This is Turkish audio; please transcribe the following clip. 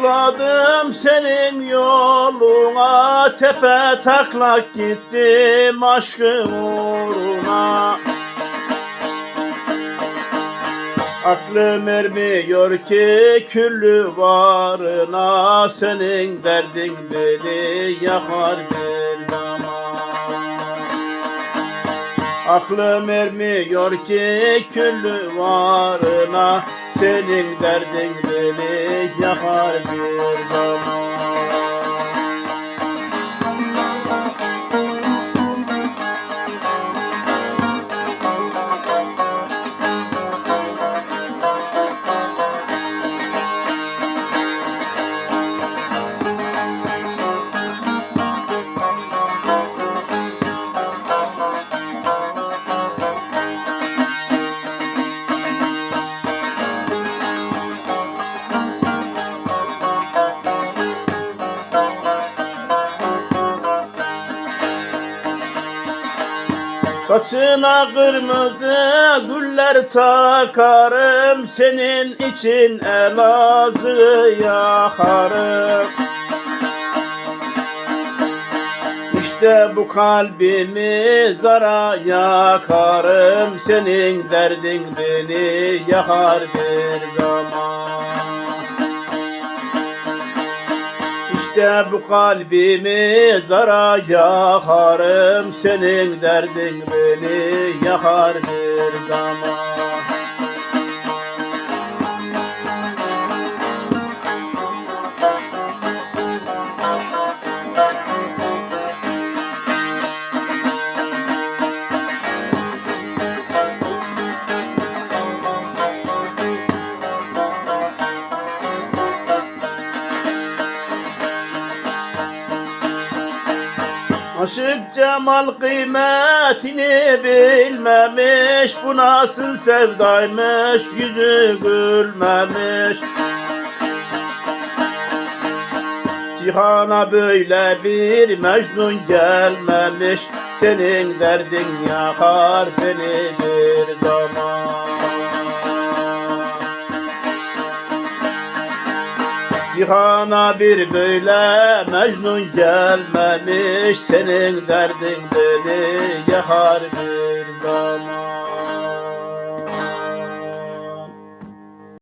Sakladım senin yoluna. Tepe taklak gittim aşkın uğruna. Aklım ermiyor ki küllü varına. Senin derdin beni yakar bir zaman Aklım ermiyor ki küllü varına Senin derdin beni yakar bir zaman Saçına kırmızı güller takarım Senin için Elazığ yakarım. İşte bu kalbimi zara yakarım Senin derdin beni yakar bir zaman İşte bu kalbimi zara yakarım. Senin derdin beni yakar bir zaman Aşık Cemal kıymetini bilmemiş Bu nasıl sevdaymış yüzü gülmemiş. Cihana böyle bir Mecnun gelmemiş Senin derdin yakar beni bir zaman Cihana bir böyle Mecnun gelmemiş Senin derdin deli yahar bir zaman.